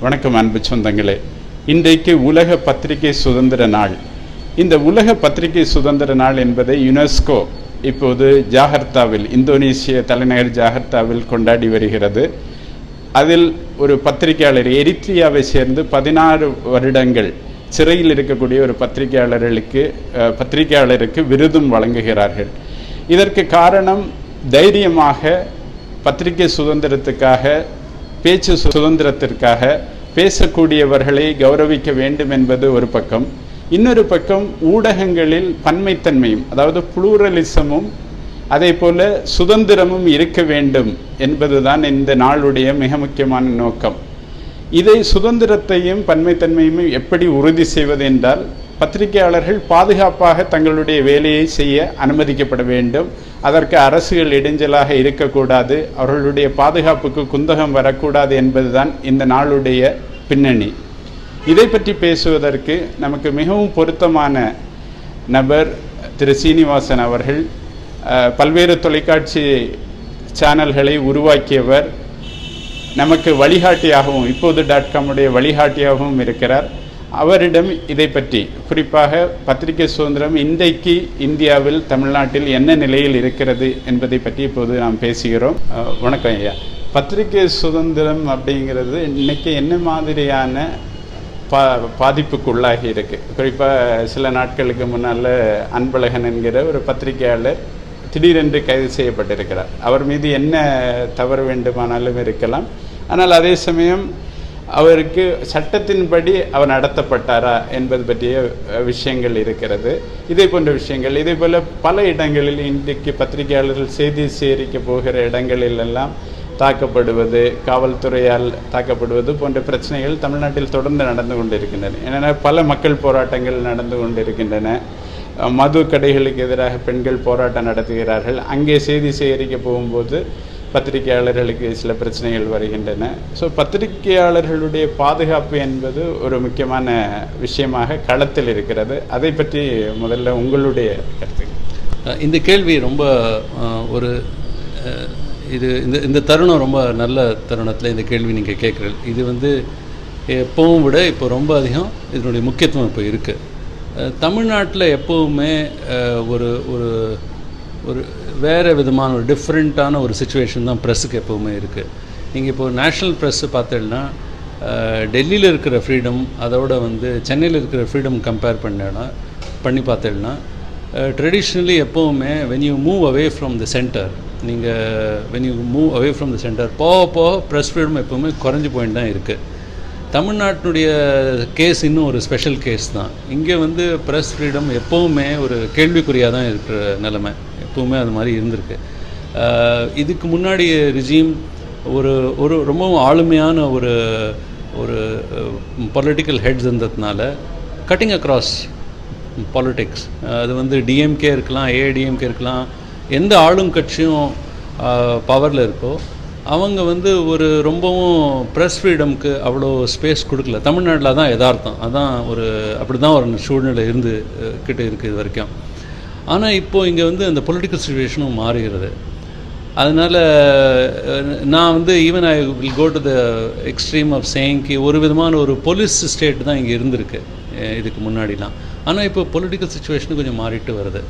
வணக்கம் அன்பு சொந்தங்களே. இன்றைக்கு உலக பத்திரிகை சுதந்திர நாள். இந்த உலக பத்திரிகை சுதந்திர நாள் என்பதை யுனெஸ்கோ இப்போது ஜாகர்த்தாவில் இந்தோனேசிய தலைநகர் ஜாகர்த்தாவில் கொண்டாடி வருகிறது. அதில் ஒரு பத்திரிகையாளர் எரித்ரியாவை சேர்ந்து பதினாறு வருடங்கள் சிறையில் இருக்கக்கூடிய ஒரு பத்திரிகையாளர்களுக்கு பத்திரிகையாளருக்கு விருதும் வழங்குகிறார்கள். இதற்கு காரணம் தைரியமாக பத்திரிகை சுதந்திரத்துக்காக பேச்சு சுதந்திரத்திற்காக பேசக்கூடியவர்களை கௌரவிக்க வேண்டும் என்பது ஒரு பக்கம். இன்னொரு பக்கம் ஊடகங்களில் பன்மைத்தன்மையும் அதாவது புளூரலிசமும் அதே போல சுதந்திரமும் இருக்க வேண்டும் என்பதுதான் இந்த நாளுடைய மிக முக்கியமான நோக்கம். இதை சுதந்திரத்தையும் பன்மைத்தன்மையும் எப்படி உறுதி செய்வது என்றால் பத்திரிகையாளர்கள் பாதுகாப்பாக தங்களுடைய வேலையை செய்ய அனுமதிக்கப்பட வேண்டும். அதற்கு அரசுகள் இடைஞ்சலாக இருக்கக்கூடாது. அவர்களுடைய பாதுகாப்புக்கு குந்தகம் வரக்கூடாது என்பதுதான் இந்த நாளுடைய பின்னணி. இதை பற்றி பேசுவதற்கு நமக்கு மிகவும் பொருத்தமான நபர் திரு. சீனிவாசன் அவர்கள் பல்வேறு தொலைக்காட்சி சேனல்களை உருவாக்கியவர். நமக்கு வழிகாட்டியாகவும் இப்போது டாட் காமுடைய வழிகாட்டியாகவும் இருக்கிறார். அவரிடம் இதை பற்றி குறிப்பாக பத்திரிகை சுதந்திரம் இன்றைக்கு இந்தியாவில் தமிழ்நாட்டில் என்ன நிலையில் இருக்கிறது என்பதை பற்றி இப்போது நாம் பேசுகிறோம். வணக்கம் ஐயா. பத்திரிகை சுதந்திரம் அப்படிங்கிறது இன்னைக்கு என்ன மாதிரியான பா பாதிப்புக்குள்ளாகி இருக்கு? குறிப்பாக சில நாட்களுக்கு முன்னால் அன்பழகன் என்கிற ஒரு பத்திரிகையாளர் திடீரென்று கைது செய்யப்பட்டிருக்கிறார். அவர் மீது என்ன தவறு வேண்டுமானாலும் இருக்கலாம். ஆனால் அதே சமயம் அவருக்கு சட்டத்தின்படி அவர் நடத்தப்பட்டாரா என்பது பற்றிய விஷயங்கள் இருக்கிறது. இதே போன்ற விஷயங்கள் இதே போல் பல இடங்களில் இன்றைக்கு பத்திரிகையாளர்கள் செய்தி சேகரிக்கப் போகிற இடங்களிலெல்லாம் தாக்கப்படுவது காவல்துறையால் தாக்கப்படுவது போன்ற பிரச்சனைகள் தமிழ்நாட்டில் தொடர்ந்து நடந்து கொண்டிருக்கின்றன. ஏன்னா பல மக்கள் போராட்டங்கள் நடந்து கொண்டிருக்கின்றன. மது கடைகளுக்கு எதிராக பெண்கள் போராட்டம் நடத்துகிறார்கள். அங்கே செய்தி சேகரிக்க போகும்போது பத்திரிகையாளர்களுக்கு சில பிரச்சனைகள் வருகின்றன. ஸோ பத்திரிகையாளர்களுடைய பாதுகாப்பு என்பது ஒரு முக்கியமான விஷயமாக களத்தில் இருக்கிறது. அதை பற்றி முதல்ல உங்களுடைய கருத்து. இந்த கேள்வி ரொம்ப ஒரு இது இந்த இந்த தருணம் ரொம்ப நல்ல தருணத்தில் இந்த கேள்வி நீங்கள் கேட்குறது இது வந்து எப்பவும் விட இப்போ ரொம்ப அதிகம் இதனுடைய முக்கியத்துவம் இப்போ இருக்குது தமிழ்நாட்டில் எப்போவுமே ஒரு ஒரு ஒரு வேறு விதமான ஒரு டிஃப்ரெண்ட்டான ஒரு சுச்சுவேஷன் தான் ப்ரெஸ்ஸுக்கு எப்போவுமே இருக்குது நீங்கள் இப்போது நேஷ்னல் ப்ரெஸ்ஸு பார்த்தீங்கன்னா டெல்லியில் இருக்கிற ஃப்ரீடம் அதோட வந்து சென்னையில் இருக்கிற ஃப்ரீடம் கம்பேர் பண்ணனா பண்ணி பார்த்தேன்னா ட்ரெடிஷ்னலி எப்போவுமே when you move away from the centre நீங்கள் when you move away from the centre போக போக ப்ரெஸ் ஃப்ரீடம் எப்போவுமே குறைஞ்சி போயின்னு தான் இருக்குது தமிழ்நாட்டினுடைய கேஸ் இன்னும் ஒரு ஸ்பெஷல் கேஸ் தான். இங்கே வந்து ப்ரெஸ் ஃப்ரீடம் எப்போவுமே ஒரு கேள்விக்குறியாக தான் இருக்கிற நிலைமை. எப்பவுமே அது மாதிரி இருந்திருக்கு. இதுக்கு முன்னாடி ரிஜீம் ஒரு ஒரு ரொம்பவும் ஆளுமையான ஒரு ஒரு பொலிட்டிக்கல் ஹெட்ஸ் இருந்ததுனால கட்டிங் அக்ராஸ் பாலிட்டிக்ஸ் அது வந்து டிஎம்கே இருக்கலாம் ஏடிஎம்கே இருக்கலாம் எந்த ஆளும் கட்சியும் பவரில் இருக்கோ அவங்க வந்து ஒரு ரொம்பவும் ப்ரெஸ் ஃப்ரீடம்க்கு அவ்வளோ ஸ்பேஸ் கொடுக்கல. தமிழ்நாட்டில் தான் யதார்த்தம். அதான் ஒரு அப்படி தான் ஒரு சூழ்நிலை இருந்து கிட்டே கிட்ட இருக்குது இது வரைக்கும். ஆனால் இப்போது இங்கே வந்து அந்த பொலிட்டிக்கல் சுச்சுவேஷனும் மாறுகிறது. அதனால் நான் வந்து even I will go to the extreme of சேயிங்க்கு ஒரு விதமான ஒரு போலீஸ் ஸ்டேட் தான் இங்கே இருந்திருக்கு இதுக்கு முன்னாடிலாம். ஆனால் இப்போ பொலிட்டிக்கல் சுச்சுவேஷன் கொஞ்சம் மாறிட்டு வருது.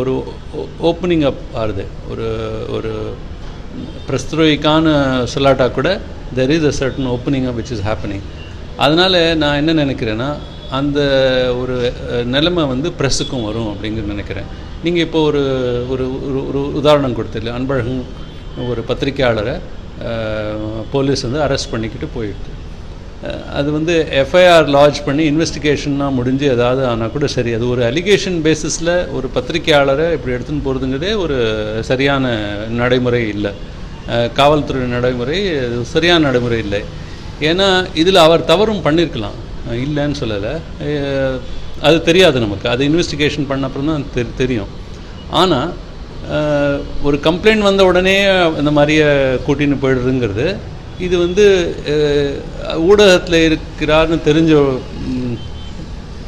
ஒரு ஓப்பனிங் அப் ஆகுது. ஒரு ஒரு பிரஸ்துரோய்க்கான சொல்லாட்டா கூட there is a certain opening up which is happening அதனால் நான் என்ன நினைக்கிறேன்னா அந்த ஒரு நிலைமை வந்து ப்ரெஸ்ஸுக்கும் வரும் அப்படிங்கிறது நினைக்கிறேன். நீங்கள் இப்போ ஒரு ஒரு ஒரு உதாரணம் கொடுத்துல அன்பழகன் ஒரு பத்திரிக்கையாளரை போலீஸ் வந்து அரெஸ்ட் பண்ணிக்கிட்டு போயிடுது அது வந்து எஃப்ஐஆர் லாட்ஜ் பண்ணி இன்வெஸ்டிகேஷன்லாம் முடிஞ்சு ஏதாவது ஆனால் கூட சரி. அது ஒரு அலிகேஷன் பேசிஸில் ஒரு பத்திரிக்கையாளரை இப்படி எடுத்துன்னு போகிறதுங்கிறதே ஒரு சரியான நடைமுறை இல்லை. காவல்துறை நடைமுறை சரியான நடைமுறை இல்லை. ஏன்னா இதில் அவர் தவறும் பண்ணியிருக்கலாம். இல்லைன்னு சொல்லலை. அது தெரியாது நமக்கு. அது இன்வெஸ்டிகேஷன் பண்ண அப்புறம் தான் தெ தெரியும். ஆனால் ஒரு கம்ப்ளைண்ட் வந்த உடனே இந்த மாதிரியே கூட்டின்னு போயிடுறதுங்கிறது இது வந்து ஊடகத்தில் இருக்கிறார்னு தெரிஞ்ச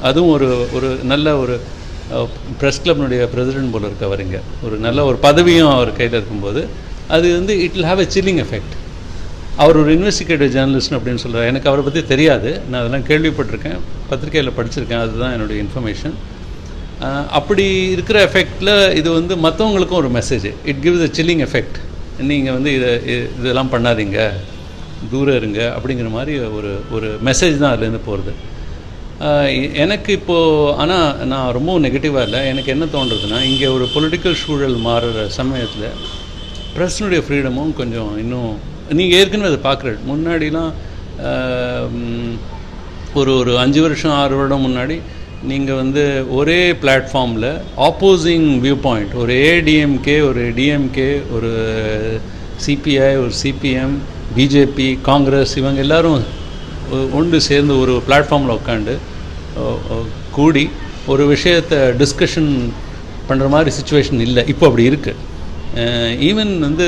அதுவும் ஒரு ஒரு நல்ல ஒரு ப்ரெஸ் கிளப்னுடைய பிரசிடென்ட் போல இருக்க அவர் ஒரு நல்ல ஒரு பதவியும் அவர் கையில் இருக்கும்போது அது வந்து it will have a chilling effect அவர் ஒரு இன்வெஸ்டிகேட்டிவ் ஜேர்னலிஸ்ட் அப்படின்னு சொல்கிறார் எனக்கு அவரை பற்றி தெரியாது. நான் அதெல்லாம் கேள்விப்பட்டிருக்கேன். பத்திரிக்கையில் படிச்சிருக்கேன். அதுதான் என்னுடைய இன்ஃபர்மேஷன் அப்படி இருக்கிற எஃபெக்டில் இது வந்து மற்றவங்களுக்கும் ஒரு message it gives a chilling effect நீங்கள் வந்து இதை இதெல்லாம் பண்ணாதீங்க. தூரம் இருங்க அப்படிங்கிற மாதிரி ஒரு ஒரு மெசேஜ் தான் அதுலேருந்து போகிறது எனக்கு இப்போது ஆனால் நான் ரொம்ப நெகட்டிவாக இல்லை. எனக்கு என்ன தோன்றதுன்னா இங்கே ஒரு பொலிட்டிக்கல் சூழல் மாறுற சமயத்தில் ப்ரெஸ்னுடைய ஃப்ரீடமும் கொஞ்சம் இன்னும் நீங்கள் ஏற்கனவே அதை பார்க்குற முன்னாடிலாம் ஒரு ஒரு அஞ்சு வருஷம் ஆறு வருடம் முன்னாடி நீங்கள் வந்து ஒரே பிளாட்ஃபார்மில் ஆப்போசிங் வியூ பாயிண்ட் ஒரு ஏடிஎம்கே ஒரு டிஎம்கே ஒரு சிபிஐ ஒரு சிபிஎம் பிஜேபி காங்கிரஸ் இவங்க எல்லாரும் ஒன்று சேர்ந்து ஒரு பிளாட்ஃபார்மில் உட்காந்து கூடி ஒரு விஷயத்தை டிஸ்கஷன் பண்ணுற மாதிரி சுச்சுவேஷன் இல்லை. இப்போ அப்படி இருக்குது ஈவன் வந்து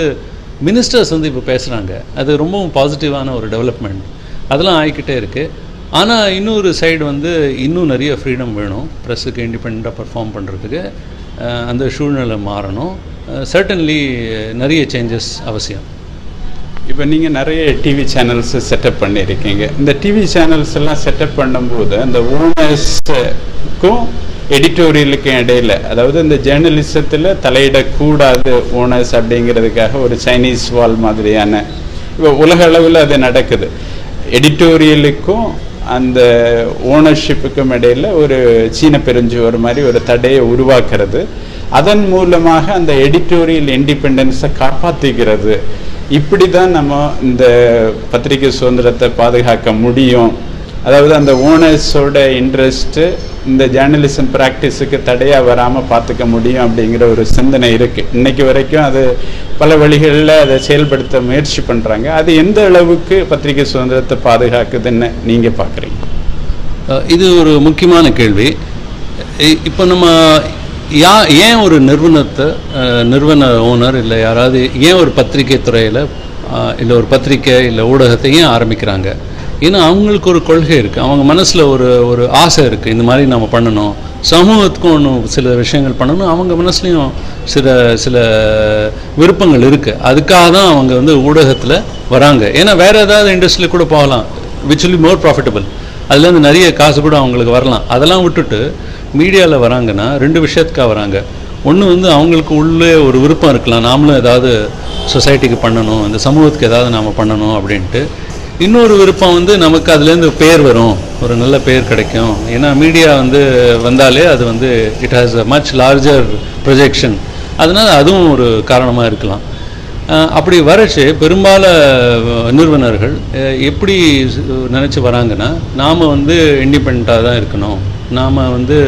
மினிஸ்டர்ஸ் வந்து இப்போ பேசுகிறாங்க அது ரொம்பவும் பாசிட்டிவான ஒரு டெவலப்மெண்ட் அதெல்லாம் ஆகிக்கிட்டே இருக்குது ஆனால் இன்னொரு சைடு வந்து இன்னும் நிறைய ஃப்ரீடம் வேணும். ப்ரெஸ்ஸுக்கு இண்டிபெண்ட்டாக பர்ஃபார்ம் பண்ணுறதுக்கு அந்த சூழ்நிலை மாறணும். சர்டன்லி நிறைய சேஞ்சஸ் அவசியம். இப்போ நீங்கள் நிறைய டிவி சேனல்ஸ் செட்டப் பண்ணியிருக்கீங்க. இந்த டிவி சேனல்ஸ் எல்லாம் செட்டப் பண்ணும்போது அந்த ஓனர்ஸுக்கும் எடிட்டோரியலுக்கும் இடையில அதாவது இந்த ஜேர்னலிசத்தில் தலையிடக்கூடாது ஓனர்ஸ் அப்படிங்கிறதுக்காக ஒரு சைனீஸ் வால் மாதிரியான இப்போ உலக அளவில் அது நடக்குது. எடிட்டோரியலுக்கும் அந்த ஓனர்ஷிப்புக்கும் இடையில ஒரு சீன பெருஞ்சுவர் மாதிரி ஒரு தடையை உருவாக்குறது. அதன் மூலமாக அந்த எடிட்டோரியல் இண்டிபெண்டன்ஸை காப்பாற்றிக்கிறது இப்படி தான் நம்ம இந்த பத்திரிகை சுதந்திரத்தை பாதுகாக்க முடியும். அதாவது அந்த ஓனர்ஸோட இன்ட்ரெஸ்ட்டு இந்த ஜேர்னலிசம் ப்ராக்டிஸுக்கு தடையாக வராமல் பார்த்துக்க முடியும் அப்படிங்கிற ஒரு சிந்தனை இருக்குது இன்றைக்கு வரைக்கும் அது பல வழிகளில் அதை செயல்படுத்த முயற்சி பண்ணுறாங்க அது எந்த அளவுக்கு பத்திரிகை சுதந்திரத்தை பாதுகாக்குதுன்னு நீங்கள் பார்க்குறீங்க இது ஒரு முக்கியமான கேள்வி. இப்போ நம்ம யா ஏன் ஒரு நிறுவனத்தை நிறுவன ஓனர் இல்லை யாராவது ஏன் ஒரு பத்திரிகை துறையில் இல்லை ஒரு பத்திரிக்கை இல்லை ஊடகத்தை ஏன் ஆரம்பிக்கிறாங்க? ஏன்னா அவங்களுக்கு ஒரு கொள்கை இருக்குது அவங்க மனசில் ஒரு ஒரு ஆசை இருக்குது இந்த மாதிரி நம்ம பண்ணணும். சமூகத்துக்கும் ஒன்று சில விஷயங்கள் பண்ணணும். அவங்க மனசுலையும் சில சில விருப்பங்கள் இருக்குது அதுக்காக தான் அவங்க வந்து ஊடகத்தில் வராங்க. ஏன்னா வேறு ஏதாவது இண்டஸ்ட்ரியில் கூட போகலாம். விச் வில் மோர் ப்ராஃபிட்டபிள் அதுலேருந்து நிறைய காசு கூட அவங்களுக்கு வரலாம். அதெல்லாம் விட்டுட்டு மீடியாவில் வராங்கன்னா ரெண்டு விஷயத்துக்காக வராங்க. ஒன்று வந்து அவங்களுக்கு உள்ளே ஒரு விருப்பம் இருக்கலாம். நாமளும் ஏதாவது சொசைட்டிக்கு பண்ணணும். இந்த சமூகத்துக்கு ஏதாவது நாம் பண்ணணும் அப்படின்ட்டு. இன்னொரு விருப்பம் வந்து நமக்கு அதுலேருந்து பேர் வரும். ஒரு நல்ல பேர் கிடைக்கும். ஏன்னா மீடியா வந்து வந்தாலே அது வந்து it has a much larger projection அதனால் அதுவும் ஒரு காரணமாக இருக்கலாம். அப்படி வரச்சு பெரும்பால நிறுவனர்கள் எப்படி நினச்சி வராங்கன்னா நாம் வந்து இண்டிபெண்ட்டாக தான் இருக்கணும். நாம் வந்து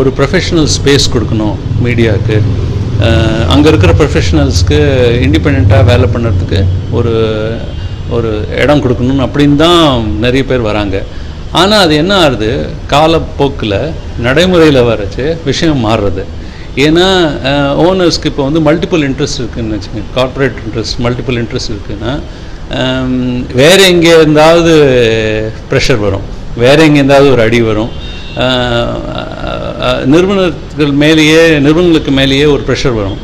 ஒரு ப்ரொஃபஷனல் ஸ்பேஸ் கொடுக்கணும் மீடியாவுக்கு அங்கே இருக்கிற ப்ரொஃபஷனல்ஸ்க்கு இண்டிபெண்ட்டாக வேலை பண்ணுறதுக்கு ஒரு ஒரு இடம் கொடுக்கணும்னு அப்படின்னு தான் நிறைய பேர் வராங்க. ஆனால் அது என்ன ஆகுது? காலப்போக்கில் நடைமுறையில் வரச்சு விஷயம் மாறுறது. ஏன்னா ஓனர்ஸ்க்கு இப்போ வந்து மல்டிபிள் இன்ட்ரெஸ்ட் இருக்குதுன்னு வச்சுக்கோங்க கார்ப்பரேட் இன்ட்ரெஸ்ட் மல்டிபிள் இன்ட்ரெஸ்ட் இருக்குன்னா வேறு எங்கே இருந்தாவது ப்ரெஷர் வரும். வேற எங்கே இருந்தாவது ஒரு அடி வரும். ஆஹ், நிறுவனங்கள் மேலேயே நிறுவனங்களுக்கு மேலேயே ஒரு ப்ரெஷர் வரும்.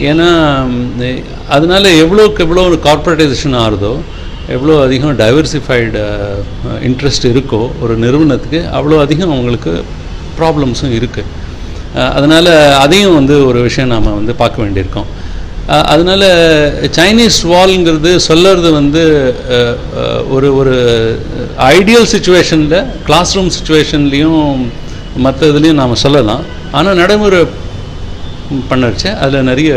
ஏன்னா அதனால் அதனால எவ்வளோக்கு எவ்வளோ ஒரு கார்ப்பரேட்டைசேஷன் ஆகுதோ எவ்வளோ அதிகம் டைவர்சிஃபைடு இன்ட்ரெஸ்ட் uh, இருக்கோ ஒரு நிறுவனத்துக்கு அவ்வளோ அதிகம் அவங்களுக்கு ப்ராப்ளம்ஸும் இருக்குது அதனால் அதையும் வந்து ஒரு விஷயம் நாம் வந்து பார்க்க வேண்டியிருக்கோம். அதனால் அதனால சைனீஸ் வால்ங்கிறது சொல்லறது வந்து ஒரு ஒரு ஐடியல் சுச்சுவேஷனில் கிளாஸ் ரூம் சுச்சுவேஷன்லேயும் மற்ற இதுலேயும் நாம் சொல்லலாம். ஆனால் நடைமுறை பண்ணச்சு அதில் நிறைய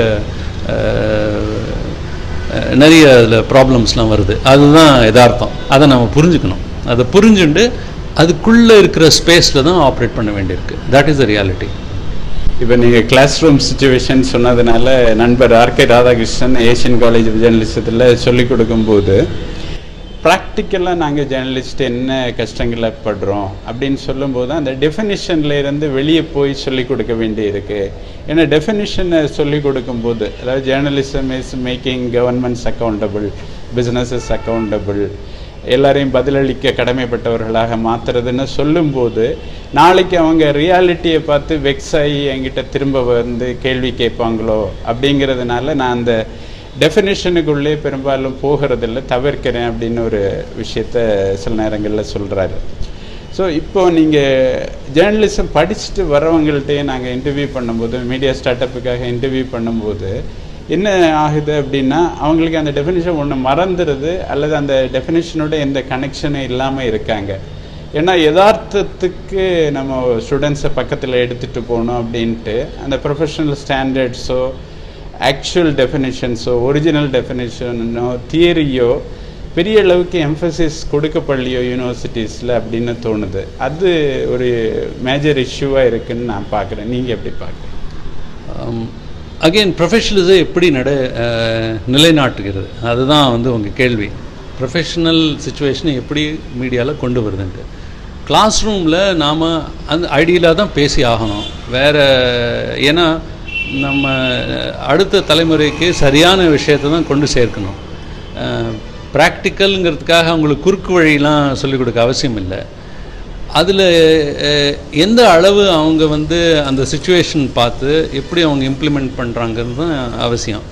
நிறைய அதில் ப்ராப்ளம்ஸ்லாம் வருது. அதுதான் எதார்த்தம் அதை நம்ம புரிஞ்சுக்கணும். அதை புரிஞ்சுண்டு அதுக்குள்ளே இருக்கிற ஸ்பேஸில் தான் ஆப்ரேட் பண்ண வேண்டியிருக்கு. தட் இஸ் த ரியாலிட்டி இப்போ நீங்கள் கிளாஸ் ரூம் சுச்சுவேஷன் சொன்னதுனால நண்பர் ஆர்கே ராதாகிருஷ்ணன் ஏஷியன் காலேஜ் ஜேர்னலிசத்தில் சொல்லிக் கொடுக்கும்போது ப்ராக்டிக்கலாக நாங்கள் ஜேர்னலிஸ்ட் என்ன கஷ்டங்களை படுறோம் அப்படின்னு சொல்லும்போது அந்த டெஃபினிஷன்லேருந்து வெளியே போய் சொல்லிக் கொடுக்க வேண்டியிருக்கு. ஏன்னா டெஃபினிஷனை சொல்லிக் கொடுக்கும்போது அதாவது journalism is making governments accountable businesses accountable எல்லாரையும் பதிலளிக்க கடமைப்பட்டவர்களாக மாத்துறதுன்னு சொல்லும்போது நாளைக்கு அவங்க ரியாலிட்டியை பார்த்து வெக்ஸ் ஆகி என்கிட்ட திரும்ப வந்து கேள்வி கேட்பாங்களோ அப்படிங்கிறதுனால நான் அந்த டெஃபினேஷனுக்குள்ளே பெரும்பாலும் போகிறதில்ல தவிர்க்கிறேன் அப்படின்னு ஒரு விஷயத்த சில நேரங்களில் சொல்கிறாரு ஸோ இப்போ நீங்கள் ஜேர்னலிசம் படிச்சுட்டு வரவங்கள்ட்டே நாங்கள் இன்டர்வியூ பண்ணும்போது மீடியா ஸ்டார்ட் இன்டர்வியூ பண்ணும்போது என்ன ஆகுது அப்படின்னா அவங்களுக்கு அந்த டெஃபினேஷன் ஒன்று மறந்துடுது அல்லது அந்த டெஃபினேஷனோட எந்த கனெக்ஷனும் இல்லாமல் இருக்காங்க. ஏன்னா யதார்த்தத்துக்கு நம்ம ஸ்டூடெண்ட்ஸை பக்கத்தில் எடுத்துகிட்டு போகணும் அப்படின்ட்டு அந்த ப்ரொஃபஷனல் ஸ்டாண்டர்ட்ஸோ ஆக்சுவல் டெஃபினேஷன்ஸோ ஒரிஜினல் டெஃபினேஷனோ தியரியோ பெரிய அளவுக்கு எம்ஃபசிஸ் கொடுக்கப்படலையோ யூனிவர்சிட்டிஸில் அப்படின்னு தோணுது. அது ஒரு மேஜர் இஷ்யூவாக இருக்குதுன்னு நான் பார்க்குறேன். நீங்கள் எப்படி பார்க்குறீங்க? அகெயின் ப்ரொஃபஷனலிசை எப்படி நட நிலைநாட்டுகிறது? அதுதான் வந்து உங்கள் கேள்வி. ப்ரொஃபஷனல் சுச்சுவேஷனை எப்படி மீடியாவில் கொண்டு வருதுன்ட்டு. கிளாஸ் ரூமில் நாம் அந்த ஐடியலாக தான் பேசி ஆகணும். வேறு ஏன்னா நம்ம அடுத்த தலைமுறைக்கு சரியான விஷயத்தை தான் கொண்டு சேர்க்கணும். ப்ராக்டிக்கலுங்கிறதுக்காக அவங்களுக்கு குறுக்கு வழியெலாம் சொல்லிக் கொடுக்க அவசியம் இல்லை. அதில் எந்த அளவு அவங்க வந்து அந்த சுச்சுவேஷன் பார்த்து எப்படி அவங்க இம்ப்ளிமெண்ட் பண்ணுறாங்கிறது தான் அவசியம்.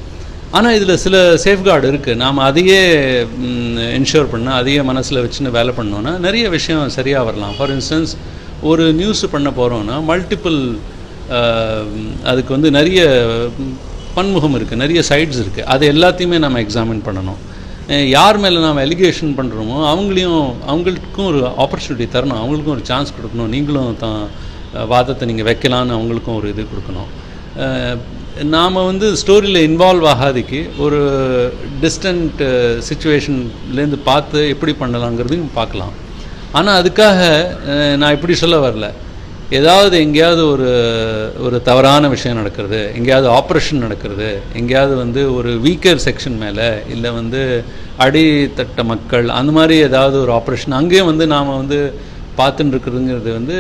ஆனால் இதில் சில சேஃப்கார்டு இருக்குது நாம் அதையே என்ஷூர் பண்ணால் அதையே மனசில் வச்சுன்னு வேலை பண்ணோன்னா நிறைய விஷயம் சரியாக வரலாம். ஃபார் இன்ஸ்டன்ஸ் ஒரு நியூஸ் பண்ண போகிறோன்னா மல்டிபிள் அதுக்கு வந்து நிறைய பன்முகம் இருக்குது நிறைய சைட்ஸ் இருக்குது அது எல்லாத்தையுமே நம்ம எக்ஸாமின் பண்ணணும். யார் மேலே நாம் எலிகேஷன் பண்ணுறோமோ அவங்களையும் அவங்களுக்கும் ஒரு ஆப்பர்ச்சுனிட்டி தரணும். அவங்களுக்கும் ஒரு சான்ஸ் கொடுக்கணும். நீங்களும் தான் வாதத்தை நீங்கள் வைக்கலான்னு அவங்களுக்கும் ஒரு இது கொடுக்கணும். நாம் வந்து ஸ்டோரியில் இன்வால்வ் ஆகாதிக்கு ஒரு டிஸ்டன்ட் சுச்சுவேஷன்லேருந்து பார்த்து எப்படி பண்ணலாங்கிறதையும் பார்க்கலாம். ஆனால் அதுக்காக நான் இப்படி சொல்ல வரல. ஏதாவது எங்கேயாவது ஒரு ஒரு தவறான விஷயம் நடக்கிறது எங்கேயாவது ஆப்ரேஷன் நடக்கிறது எங்கேயாவது வந்து ஒரு வீக்கர் செக்ஷன் மேலே இல்லை வந்து அடித்தட்ட மக்கள் அந்த மாதிரி ஏதாவது ஒரு ஆப்ரேஷன் அங்கேயும் வந்து நாம் வந்து பார்த்துட்டு இருக்கிறதுங்கிறது வந்து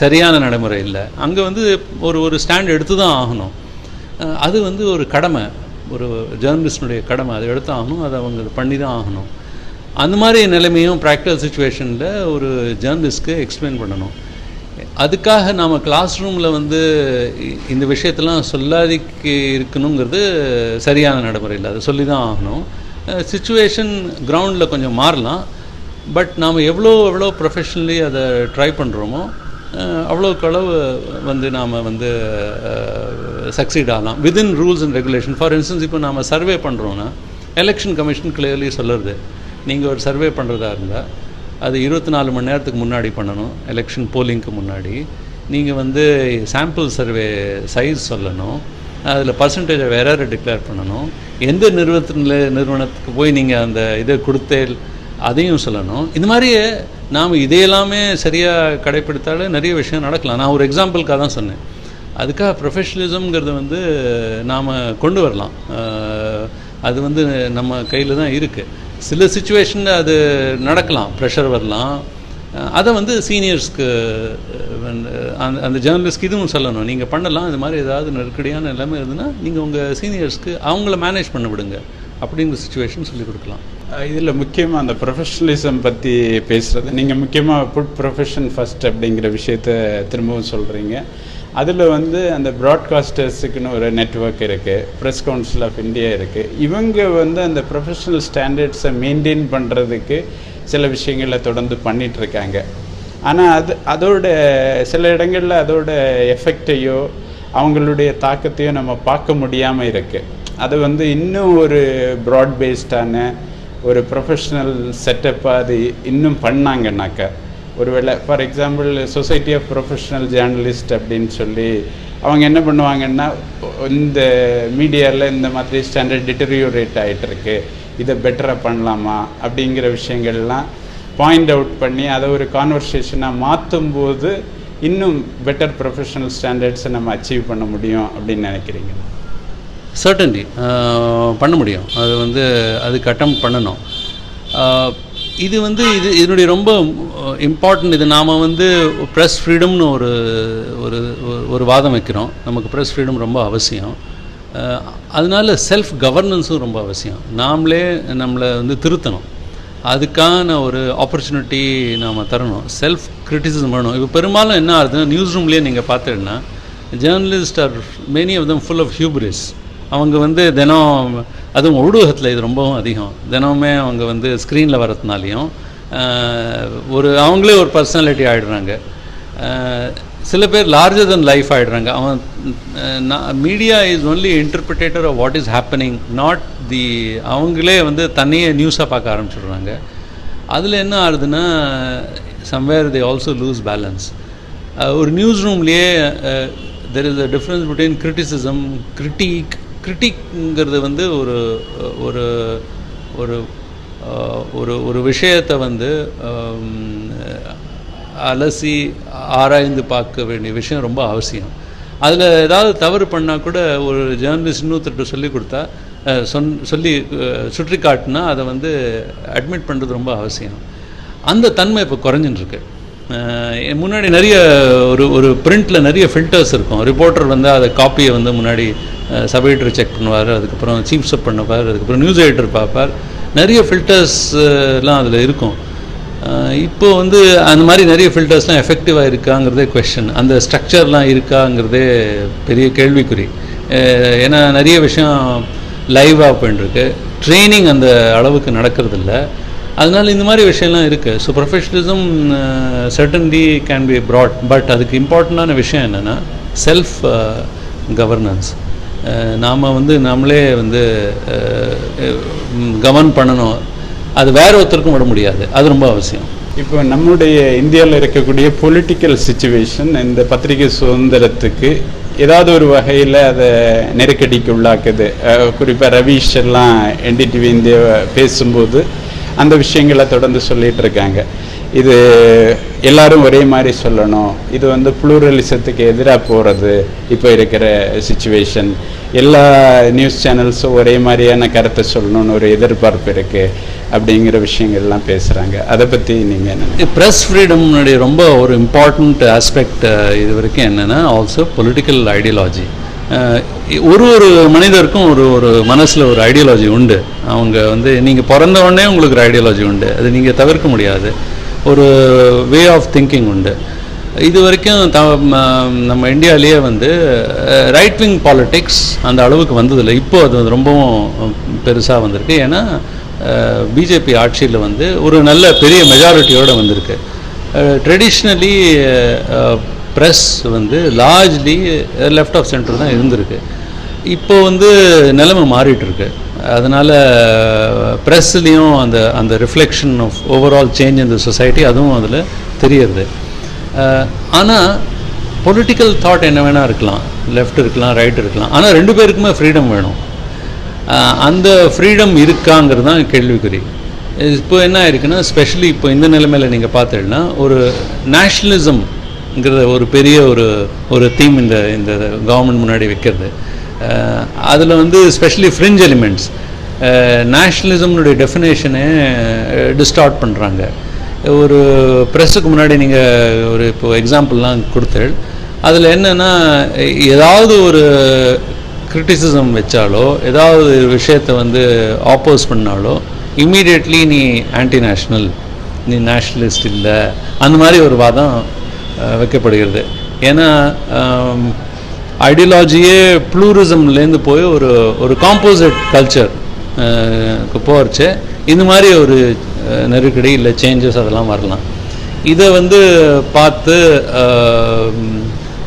சரியான நடைமுறை இல்லை. அங்கே வந்து ஒரு ஒரு ஸ்டாண்ட் எடுத்து தான் ஆகணும். அது வந்து ஒரு கடமை. ஒரு ஜேர்னலிஸ்டினுடைய கடமை. அதை எடுத்து ஆகணும் அதை அவங்க பண்ணி தான் ஆகணும். அந்த மாதிரி நிலைமையும் ப்ராக்டிக்கல் சுச்சுவேஷனில் ஒரு ஜேர்னலிஸ்ட்க்கு எக்ஸ்பிளைன் பண்ணணும். அதுக்காக நாம் கிளாஸ் ரூமில் வந்து இந்த விஷயத்தெல்லாம் சொல்லாதிக்கு இருக்கணுங்கிறது சரியான நடைமுறை இல்லை அதை சொல்லி தான் ஆகணும் சுச்சுவேஷன் கிரவுண்டில் கொஞ்சம் மாறலாம். பட் நாம் எவ்வளோ எவ்வளோ ப்ரொஃபஷ்னலி அதை ட்ரை பண்ணுறோமோ அவ்வளோக்கு அளவு வந்து நாம் வந்து சக்சீட் ஆகலாம். Within rules and regulation for instance இப்போ நாம் சர்வே பண்ணுறோன்னா எலெக்ஷன் கமிஷன் கிளியர்லி சொல்லுறது. நீங்கள் ஒரு சர்வே பண்ணுறதா இருந்தால் அது இருபத்தி நாலு மணி நேரத்துக்கு முன்னாடி பண்ணணும். எலெக்ஷன் போலிங்க்கு முன்னாடி. நீங்கள் வந்து சாம்பிள் சர்வே சைஸ் சொல்லணும். அதில் பர்சன்டேஜை வேற டிக்ளேர் பண்ணணும். எந்த நிறுவனத்தில் நிறுவனத்துக்கு போய் நீங்கள் அந்த இதை கொடுத்தே அதையும் சொல்லணும். இது மாதிரியே நாம் இதையெல்லாமே சரியாக கடைப்பிடித்தாலே நிறைய விஷயம் நடக்கலாம். நான் ஒரு எக்ஸாம்பிளுக்காக தான் சொன்னேன். அதுக்காக ப்ரொஃபஷனலிசம்ங்கிறது வந்து நாம் கொண்டு வரலாம். அது வந்து நம்ம கையில் தான் இருக்குது சில சுச்சுவேஷனில் அது நடக்கலாம் ப்ரெஷர் வரலாம். அதை வந்து சீனியர்ஸ்க்கு அந்த அந்த ஜேர்னலிஸ்ட்க்கு இதுவும் சொல்லணும். நீங்கள் பண்ணலாம் இது மாதிரி ஏதாவது நெருக்கடியான நிலைமை இருந்ததுன்னா நீங்கள் உங்கள் சீனியர்ஸ்க்கு அவங்கள மேனேஜ் பண்ண விடுங்க. அப்படிங்கிற சுச்சுவேஷன் சொல்லிக் கொடுக்கலாம். இதில் முக்கியமாக அந்த ப்ரொஃபஷனலிசம் பற்றி பேசுகிறது நீங்கள் முக்கியமாக புட் ப்ரொஃபஷன் ஃபஸ்ட் அப்படிங்கிற விஷயத்த திரும்பவும் சொல்கிறீங்க அதில் வந்து அந்த ப்ராட்காஸ்டர்ஸுக்குன்னு ஒரு நெட்வொர்க் இருக்குது ப்ரெஸ் கவுன்சில் ஆஃப் இந்தியா இருக்குது இவங்க வந்து அந்த ப்ரொஃபஷனல் ஸ்டாண்டர்ட்ஸை மெயின்டைன் பண்ணுறதுக்கு சில விஷயங்களை தொடர்ந்து பண்ணிகிட்ருக்காங்க ஆனால் அது அதோட சில இடங்களில் அதோட எஃபெக்டையோ அவங்களுடைய தாக்கத்தையோ நம்ம பார்க்க முடியாமல் இருக்குது அது வந்து இன்னும் ஒரு ப்ராட் பேஸ்டான ஒரு ப்ரொஃபஷ்னல் செட்டப்பாக அது இன்னும் பண்ணாங்கன்னாக்கா ஒருவேளை for example society of professional journalist அப்படின்னு சொல்லி அவங்க என்ன பண்ணுவாங்கன்னா இந்த மீடியாவில் இந்த மாதிரி ஸ்டாண்டர்ட் டிட்டரியோரேட் ஆகிட்டுருக்கு இதை பெட்டராக பண்ணலாமா? அப்படிங்கிற விஷயங்கள்லாம் பாயிண்ட் அவுட் பண்ணி அதை ஒரு கான்வர்சேஷனாக மாற்றும் போது இன்னும் பெட்டர் ப்ரொஃபஷனல் ஸ்டாண்டர்ட்ஸை நம்ம அச்சீவ் பண்ண முடியும் அப்படின்னு நினைக்கிறீங்க? சர்டன்டி பண்ண முடியும். அது வந்து அது கட்டம் பண்ணணும். இது வந்து இது இதனுடைய ரொம்ப இம்பார்ட்டன்ட் இது நாம் வந்து ப்ரெஸ் ஃப்ரீடம்னு ஒரு ஒரு ஒரு- வாதம் வைக்கிறோம். நமக்கு ப்ரெஸ் ஃப்ரீடம் ரொம்ப அவசியம். அதனால செல்ஃப் கவர்னன்ஸும் ரொம்ப அவசியம். நாமளே நம்மளை வந்து திருத்தணும். அதுக்கான ஒரு ஆப்பர்ச்சுனிட்டி நாம் தரணும். செல்ஃப் கிரிட்டிசிசம் பண்ணணும். இப்போ பெரும்பாலும் என்ன ஆகுதுன்னா நியூஸ் ரூம்லேயே நீங்கள் பார்த்தீங்கன்னா journalist are many of them full of hubris அவங்க வந்து தினம் அதுவும் ஊடகத்தில் இது ரொம்பவும் அதிகம். தினமுமே அவங்க வந்து ஸ்க்ரீனில் வரதுனாலையும் ஒரு அவங்களே ஒரு பர்சனாலிட்டி ஆகிடுறாங்க சில பேர் லார்ஜர் தென் லைஃப் ஆகிடுறாங்க அவன் media is only interpreter of what is happening not the அவங்களே வந்து தன்னையே நியூஸாக பார்க்க ஆரம்பிச்சிடுறாங்க. அதில் என்ன ஆகுதுன்னா somewhere they also lose balance ஒரு news ரூம்லேயே there is a difference between criticism critic கிரிட்டிக்ங்கிறது வந்து ஒரு ஒரு ஒரு ஒரு ஒரு விஷயத்தை வந்து அலசி ஆராய்ந்து பார்க்க வேண்டிய விஷயம் ரொம்ப அவசியம். அதில் ஏதாவது தவறு பண்ணால் கூட ஒரு ஜேர்னலிஸ்ட் இன்னொருத்தர்கிட்ட சொல்லி கொடுத்தா சொன் சொல்லி சுற்றி காட்டினா அதை வந்து அட்மிட் பண்ணுறது ரொம்ப அவசியம். அந்த தன்மை இப்போ குறைஞ்சின்னு முன்னாடி நிறைய ஒரு ஒரு பிரிண்டில் நிறைய ஃபில்டர்ஸ் இருக்கும். ரிப்போர்ட்டர் வந்து அதை காப்பியை வந்து முன்னாடி சப் எடிட்டர் செக் பண்ணுவார் அதுக்கப்புறம் சீஃப் சப் பண்ணுவார் அதுக்கப்புறம் நியூஸ் எடிட்டர் பார்ப்பார். நிறைய ஃபில்டர்ஸ்லாம் அதில் இருக்கும். இப்போ வந்து அந்த மாதிரி நிறைய ஃபில்டர்ஸ்லாம் எஃபெக்டிவாக இருக்காங்கிறதே கொஷின் அந்த ஸ்ட்ரக்சர்லாம் இருக்காங்கிறதே பெரிய கேள்விக்குறி. ஏன்னா நிறைய விஷயம் லைவாக போயிட்டுருக்கு ட்ரைனிங் அந்த அளவுக்கு நடக்கிறதில்ல. அதனால் இந்த மாதிரி விஷயம்லாம் இருக்குது so professionalism certainly can be brought but அதுக்கு இம்பார்ட்டண்ட்டான விஷயம் என்னென்னா செல்ஃப் கவர்னன்ஸ் நாம் வந்து நம்மளே வந்து கவன் பண்ணணும். அது வேற ஒருத்தருக்கும் விட முடியாது. அது ரொம்ப அவசியம். இப்போ நம்முடைய இந்தியாவில் இருக்கக்கூடிய பொலிட்டிக்கல் சுச்சுவேஷன் இந்த பத்திரிகை சுதந்திரத்துக்கு ஏதாவது ஒரு வகையில் அதை நெருக்கடிக்கு உள்ளாக்குது. குறிப்பாக ரவீஷ் எல்லாம் என்டிடிவி இந்தியா பேசும்போது அந்த விஷயங்களை தொடர்ந்து சொல்லிட்டு இருக்காங்க. இது எல்லாரும் ஒரே மாதிரி சொல்லணும். இது வந்து ப்ளூரலிசத்துக்கு எதிராக போகிறது இப்போ இருக்கிற சுச்சுவேஷன் எல்லா நியூஸ் சேனல்ஸும் ஒரே மாதிரியான கருத்தை சொல்லணும்னு ஒரு எதிர்பார்ப்பு இருக்குது அப்படிங்கிற விஷயங்கள்லாம் பேசுகிறாங்க அதை பற்றி நீங்கள் என்ன ப்ரெஸ் ஃப்ரீடம்னுடைய ரொம்ப ஒரு இம்பார்ட்டண்ட் ஆஸ்பெக்ட் இது வரைக்கும் என்னென்னா ஆல்சோ பொலிட்டிக்கல் ஐடியாலஜி ஒரு ஒரு மனிதருக்கும் ஒரு ஒரு மனசில் ஒரு ஐடியாலஜி உண்டு. அவங்க வந்து நீங்கள் பிறந்த உடனே உங்களுக்கு ஒரு ஐடியாலஜி உண்டு. அது நீங்கள் தவிர்க்க முடியாது. ஒரு வே ஆஃப் திங்கிங் உண்டு. இது வரைக்கும் த நம்ம இந்தியாவிலேயே வந்து ரைட் விங் பாலிட்டிக்ஸ் அந்த அளவுக்கு வந்ததில்லை. இப்போ அது ரொம்பவும் பெருசாக வந்திருக்கு. ஏன்னா பிஜேபி ஆட்சியில் வந்து ஒரு நல்ல பெரிய மெஜாரிட்டியோடு வந்திருக்கு. ட்ரெடிஷ்னலி ப்ரெஸ் வந்து லார்ஜ்லி லெஃப்ட் ஆஃப் சென்டர் தான் இருந்திருக்கு. இப்போ வந்து நிலைமை மாறிட்டு இருக்கு அதனால் ப்ரெஸ்லேயும் அந்த அந்த ரிஃப்ளெக்ஷன் ஆஃப் ஓவரால் சேஞ்ச் இந்த சொசைட்டி அதுவும் அதில் தெரியுது ஆனால் பொலிட்டிக்கல் தாட் என்ன வேணால் இருக்கலாம். லெஃப்ட் இருக்கலாம் ரைட் இருக்கலாம். ஆனால் ரெண்டு பேருக்குமே ஃப்ரீடம் வேணும். அந்த ஃப்ரீடம் இருக்காங்கிறது தான் கேள்விக்குறி. இப்போ என்ன ஆயிருக்குன்னா ஸ்பெஷலி இப்போ இந்த நிலைமையில் நீங்கள் பார்த்தீங்கன்னா ஒரு நேஷ்னலிசம்ங்கிறத ஒரு பெரிய ஒரு ஒரு தீம் இந்த இந்த கவர்மெண்ட் முன்னாடி வைக்கிறது. அதில் வந்து ஸ்பெஷலி ஃப்ரிஞ்ச் எலிமெண்ட்ஸ் நேஷ்னலிசம்னுடைய டெஃபினேஷனை டிஸ்டார்ட் பண்ணுறாங்க ஒரு ப்ரெஸ்ஸுக்கு முன்னாடி நீங்கள் ஒரு இப்போ எக்ஸாம்பிள்லாம் கொடுத்தீள். அதில் என்னென்னா ஏதாவது ஒரு கிரிட்டிசிசம் வச்சாலோ ஏதாவது விஷயத்தை வந்து ஆப்போஸ் பண்ணாலோ இம்மீடியட்லி நீ ஆன்டி நேஷ்னல் நீ நேஷ்னலிஸ்ட் இல்லை அந்த மாதிரி ஒரு வாதம் வைக்கப்படுகிறது. ஏன்னா ஐடியாலஜியே ப்ளூரிசம்லேருந்து போய் ஒரு ஒரு காம்போசிட் கல்ச்சர் போச்சு இந்த மாதிரி ஒரு நெருக்கடி இல்லை சேஞ்சஸ் அதெல்லாம் வரலாம். இதை வந்து பார்த்து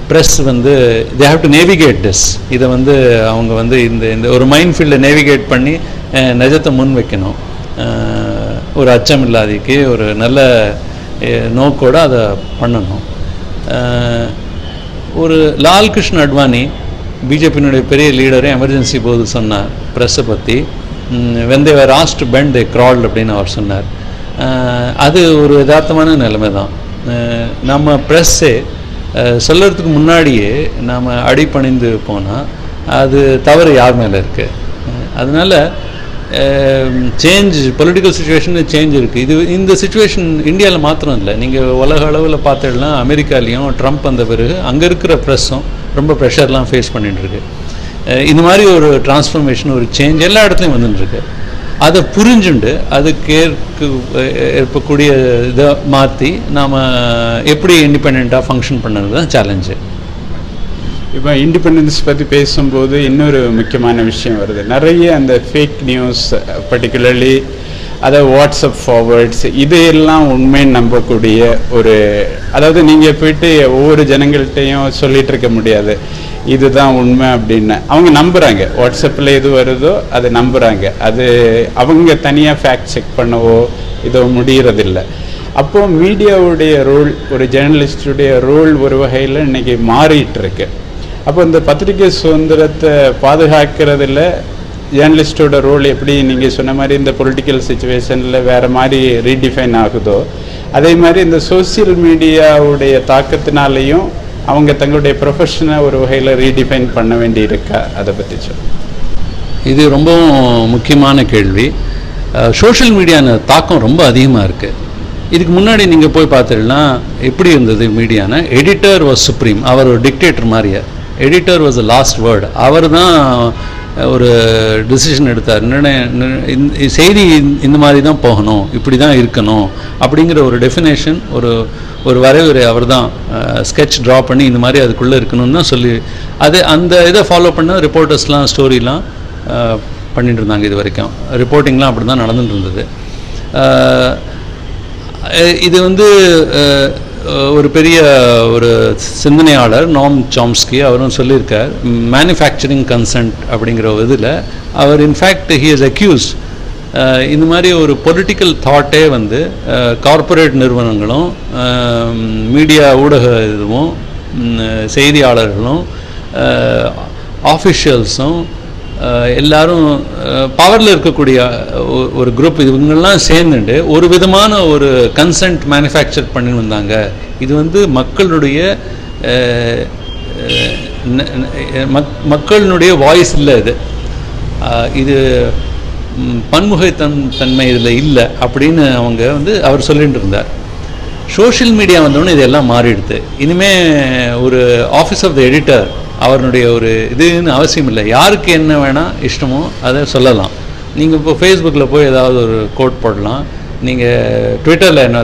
ப்ரெஸ் வந்து they have to navigate this இதை வந்து அவங்க வந்து இந்த இந்த ஒரு மைண்ட் ஃபீல்டை நேவிகேட் பண்ணி நிஜத்தை முன் வைக்கணும். ஒரு அச்சம் இல்லாதிக்கு ஒரு நல்ல நோக்கோடு அதை பண்ணணும். ஒரு லால் கிருஷ்ண அட்வானி பிஜேபியினுடைய பெரிய லீடரே எமர்ஜென்சி போது சொன்னார் ப்ரெஸ்ஸை பற்றி வெந்தே ராஸ்ட் பெண்ட் தே கிரால்ட் அப்படின்னு அவர் சொன்னார். அது ஒரு யதார்த்தமான நிலைமை தான். நம்ம ப்ரெஸ்ஸே சொல்கிறதுக்கு முன்னாடியே நாம் அடிப்பணிந்து போனால் அது தவறு யார் மேலே இருக்குது அதனால் சேஞ்ச் பொலிட்டிக்கல் சுச்சுவேஷன் சேஞ்ச் இருக்குது இது இந்த சுச்சுவேஷன் இந்தியாவில் மாத்திரம் இல்லை. நீங்கள் உலக அளவில் பார்த்தீங்கன்னா அமெரிக்காலேயும் ட்ரம்ப் வந்த பிறகு அங்கே இருக்கிற ப்ரெஸ்ஸும் ரொம்ப ப்ரெஷர்லாம் ஃபேஸ் பண்ணிட்டுருக்கு இந்த மாதிரி ஒரு டிரான்ஸ்ஃபர்மேஷன் ஒரு சேஞ்ச் எல்லா இடத்துலையும் வந்துட்டுருக்கு அதை புரிஞ்சுண்டு அதுக்கு ஏற்க ஏற்பக்கூடிய இதை மாற்றி நாம் எப்படி இண்டிபெண்ட்டாக ஃபங்க்ஷன் பண்ணுறது தான் சேலஞ்சு இப்போ இண்டிபெண்டன்ஸ் பற்றி பேசும்போது இன்னொரு முக்கியமான விஷயம் வருது. நிறைய அந்த ஃபேக் நியூஸ் பர்டிகுலர்லி அதை வாட்ஸ்அப் ஃபார்வர்ட்ஸ் இதையெல்லாம் உண்மைன்னு நம்பக்கூடிய ஒரு அதாவது நீங்கள் போயிட்டு ஒவ்வொரு ஜனங்கள்கிட்டையும் சொல்லிகிட்டு இருக்க முடியாது. இதுதான் உண்மை அப்படின்னு. அவங்க நம்புகிறாங்க வாட்ஸ்அப்பில் எது வருதோ அதை நம்புகிறாங்க அது அவங்க தனியாக ஃபேக்ட் செக் பண்ணவோ இதோ முடிகிறதில்லை அப்போது மீடியாவுடைய ரோல் ஒரு ஜேர்னலிஸ்டுடைய ரோல் ஒரு வகையில் இன்னைக்கு மாறிட்டு இருக்கு. அப்போ இந்த பத்திரிகை சுதந்திரத்தை பாதுகாக்கிறதுல ஜேர்னலிஸ்டோட ரோல் எப்படி நீங்கள் சொன்ன மாதிரி இந்த பொலிட்டிக்கல் சுச்சுவேஷனில் வேறு மாதிரி ரீடிஃபைன் ஆகுதோ அதே மாதிரி இந்த சோசியல் மீடியாவுடைய தாக்கத்தினாலையும் அவங்க தங்களுடைய ப்ரொஃபஷனை ஒரு வகையில் ரீடிஃபைன் பண்ண வேண்டி இருக்கா அதை பற்றி சொல். இது ரொம்பவும் முக்கியமான கேள்வி. சோஷியல் மீடியான தாக்கம் ரொம்ப அதிகமாக இருக்குது இதுக்கு முன்னாடி நீங்கள் போய் பார்த்தீங்கன்னா எப்படி இருந்தது மீடியானா எடிட்டர் வாஸ் சுப்ரீம் அவர் ஒரு டிக்டேட்டர் மாதிரியே editor was a last word அவர் தான் ஒரு டிசிஷன் எடுத்தார். நிர்ணய செய்தி இந்த மாதிரி தான் போகணும் இப்படி தான் இருக்கணும் அப்படிங்கிற ஒரு டெஃபினேஷன் ஒரு ஒரு வரைவுரை அவர் தான் ஸ்கெட்ச் ட்ரா பண்ணி இந்த மாதிரி அதுக்குள்ளே இருக்கணும்னு தான் சொல்லி அது அந்த இதை ஃபாலோ பண்ண ரிப்போர்ட்டர்ஸ்லாம் ஸ்டோரிலாம் பண்ணிட்டு இருந்தாங்க இது வரைக்கும். ரிப்போர்ட்டிங்லாம் அப்படி தான் நடந்துட்டு இருந்தது. இது வந்து ஒரு பெரிய ஒரு சிந்தனையாளர் நாம் சாம்ஸ்கி அவரும் சொல்லியிருக்கார் மேனுஃபேக்சரிங் கன்சென்ட் அப்படிங்கிற இதில் அவர் in fact he is accuse இந்த மாதிரி ஒரு பொலிட்டிக்கல் தாட்டே வந்து கார்ப்பரேட் நிறுவனங்களும் மீடியா ஊடக இதுவும் செய்தியாளர்களும் ஆஃபிஷியல்ஸும் எல்லாரும் பவரில் இருக்கக்கூடிய ஒரு குரூப் இவங்கெல்லாம் சேர்ந்துட்டு ஒரு விதமான ஒரு கன்சென்ட் மேனுஃபேக்சர் பண்ணி வந்தாங்க. இது வந்து மக்களுடைய மக்- மக்களினுடைய வாய்ஸ் இல்லை இது. இது பன்முகத்தன் தன்மை இதில் இல்லை அப்படின்னு அவங்க வந்து அவர் சொல்லிட்டு இருந்தார். சோஷியல் மீடியா வந்தோடனே இதெல்லாம் மாறிடுது இனிமேல் ஒரு ஆஃபீஸ் ஆஃப் த எடிட்டர் அவருடைய ஒரு இதுன்னு அவசியம் இல்லை. யாருக்கு என்ன வேணால் இஷ்டமோ அதை சொல்லலாம். நீங்கள் இப்போ ஃபேஸ்புக்கில் போய் ஏதாவது ஒரு கோட் போடலாம். நீங்கள் ட்விட்டரில் என்ன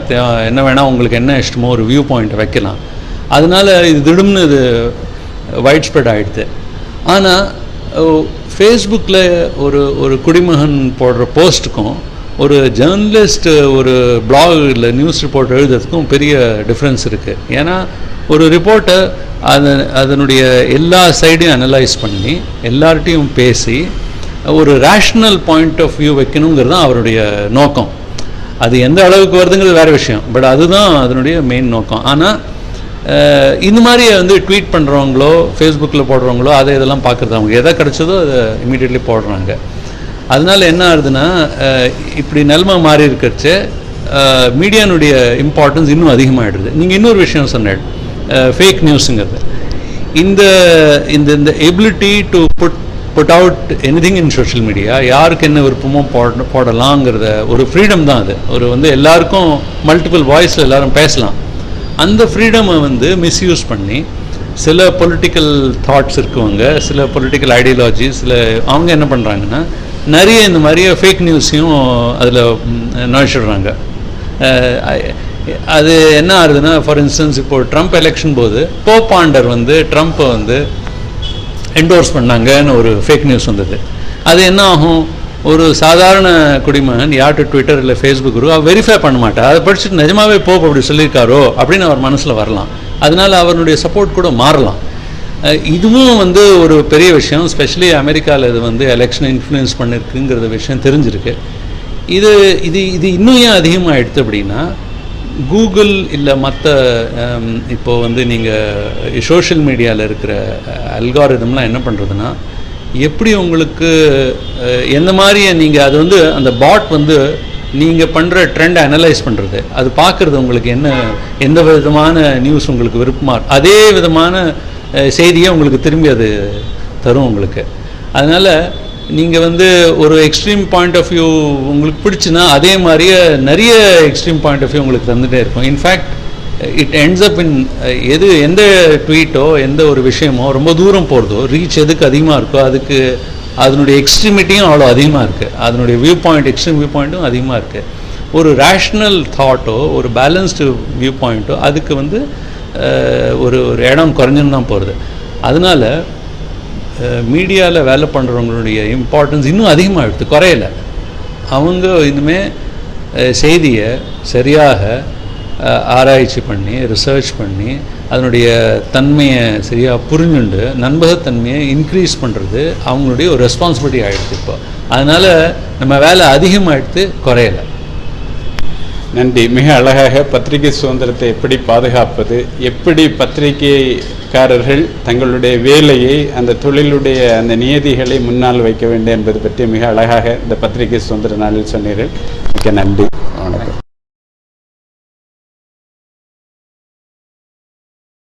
என்ன வேணால் உங்களுக்கு என்ன இஷ்டமோ ஒரு வியூ பாயிண்ட் வைக்கலாம். அதனால இது திடும்னு இது வைட் ஸ்ப்ரெட் ஆகிடுது ஆனால் ஃபேஸ்புக்கில் ஒரு ஒரு குடிமகன் போடுற போஸ்ட்டுக்கும் ஒரு ஜேர்னலிஸ்ட் ஒரு blog இல்லை நியூஸ் ரிப்போர்ட் எழுதுறதுக்கும் பெரிய டிஃப்ரென்ஸ் இருக்குது ஏன்னா ஒரு ரிப்போர்ட்டை அது அதனுடைய எல்லா சைடையும் அனலைஸ் பண்ணி எல்லார்ட்டையும் பேசி ஒரு ரேஷ்னல் பாயிண்ட் ஆஃப் வியூ வைக்கணுங்கிறது தான் அவருடைய நோக்கம். அது எந்த அளவுக்கு வருதுங்கிறது வேறு விஷயம். பட் அதுதான் அதனுடைய மெயின் நோக்கம். ஆனால் இந்த மாதிரி வந்து ட்வீட் பண்ணுறவங்களோ ஃபேஸ்புக்கில் போடுறவங்களோ அதை இதெல்லாம் பார்க்குறது அவங்க. எதை கிடச்சதோ அதை இமீடியட்லி போடுறாங்க. அதனால என்ன ஆகுதுன்னா இப்படி நிலமை மாறி இருக்கிறச்சு மீடியானுடைய இம்பார்ட்டன்ஸ் இன்னும் அதிகமாகிடுது நீங்கள் இன்னொரு விஷயம் சொன்னேன் ஃபேக் நியூஸுங்கிறது இந்த இந்த இந்த ability to put put out anything in social media யாருக்கு என்ன விருப்பமோ போட போடலாங்கிறத ஒரு ஃப்ரீடம் தான் அது. ஒரு வந்து எல்லாருக்கும் மல்டிபிள் வாய்ஸில் எல்லாரும் பேசலாம். அந்த ஃப்ரீடமை வந்து மிஸ்யூஸ் பண்ணி சில பொலிட்டிக்கல் தாட்ஸ் இருக்கவங்க சில பொலிட்டிக்கல் ஐடியாலஜி சில அவங்க என்ன பண்ணுறாங்கன்னா நிறைய இந்த மாதிரியே ஃபேக் நியூஸையும் அதில் நுழைச்சிடுறாங்க. அது என்ன ஆகுதுன்னா ஃபார் இன்ஸ்டன்ஸ் இப்போ ட்ரம்ப் எலெக்ஷன் போது போப்பாண்டர் வந்து ட்ரம்ப்பை வந்து என்டோர்ஸ் பண்ணாங்கன்னு ஒரு ஃபேக் நியூஸ் வந்தது. அது என்ன ஆகும்? ஒரு சாதாரண குடிமகன் யார்கிட்ட ட்விட்டர் இல்லை ஃபேஸ்புக் இருக்கோ அவர் வெரிஃபை பண்ண மாட்டார். அதை படிச்சுட்டு நிஜமாவே போப் அப்படி சொல்லியிருக்காரோ அப்படின்னு அவர் மனசில் வரலாம். அதனால் அவருடைய சப்போர்ட் கூட மாறலாம். இதுவும் வந்து ஒரு பெரிய விஷயம். ஸ்பெஷலி அமெரிக்காவில் இது வந்து எலெக்ஷனை இன்ஃப்ளூயன்ஸ் பண்ணிருக்குங்கிறத விஷயம் தெரிஞ்சிருக்கு. இது இது இது இன்னும் ஏன் அதிகமாகிடுது அப்படின்னா கூகுள் இல்லை மற்ற இப்போ வந்து நீங்கள் சோஷியல் மீடியாவில் இருக்கிற அல்காரிதம்லாம் என்ன பண்ணுறதுன்னா எப்படி உங்களுக்கு எந்த மாதிரி நீங்கள் அது வந்து அந்த பாட் வந்து நீங்கள் பண்ணுற ட்ரெண்டை அனலைஸ் பண்ணுறது அது பார்க்குறது உங்களுக்கு என்ன எந்த விதமான நியூஸ் உங்களுக்கு விருப்பமாக அதே விதமான செய்தியை உங்களுக்கு திரும்பி அது தரும் உங்களுக்கு. அதனால் நீங்கள் வந்து ஒரு எக்ஸ்ட்ரீம் பாயிண்ட் ஆஃப் வியூ உங்களுக்கு பிடிச்சுன்னா அதே மாதிரியே நிறைய எக்ஸ்ட்ரீம் பாயிண்ட் ஆஃப் வியூ உங்களுக்கு தந்துகிட்டே இருக்கும். In fact it ends up in எது எந்த ட்வீட்டோ எந்த ஒரு விஷயமோ ரொம்ப தூரம் போகிறதோ ரீச் எதுக்கு அதிகமாக இருக்கோ அதுக்கு அதனுடைய எக்ஸ்ட்ரீமிட்டியும் அவ்வளோ அதிகமாக இருக்குது அதனுடைய வியூ பாயிண்ட் எக்ஸ்ட்ரீம் வியூ பாயிண்ட்டும் அதிகமாக இருக்குது ஒரு ரேஷ்னல் தாட்டோ ஒரு பேலன்ஸ்டு வியூ பாயிண்ட்டோ அதுக்கு வந்து ஒரு ஒரு இடம் குறைஞ்சுன்னு தான் போகிறது அதனால் மீடியாவில் வேலை பண்ணுறவங்களுடைய இம்பார்ட்டன்ஸ் இன்னும் அதிகமாகிடுது குறையலை. அவங்க இன்னுமே செய்தியை சரியாக ஆராய்ச்சி பண்ணி ரிசர்ச் பண்ணி அதனுடைய தன்மையை சரியாக புரிஞ்சுண்டு நண்பகத்தன்மையை இன்க்ரீஸ் பண்ணுறது அவங்களுடைய ஒரு ரெஸ்பான்சிபிலிட்டி ஆகிடுது இப்போ. அதனால் நம்ம வேலை அதிகமாகிடுது குறையலை. நன்றி. மிக அழகாக பத்திரிகை சுதந்திரத்தை எப்படி பாதுகாப்பது எப்படி பத்திரிகைக்காரர்கள் தங்களுடைய வேலையை அந்த தொழிலுடைய அந்த நியதிகளை முன்னால் வைக்க வேண்டும் என்பது பற்றி மிக அழகாக இந்த பத்திரிகை சுதந்திர நாளில் சொன்னீர்கள். மிக்க நன்றி.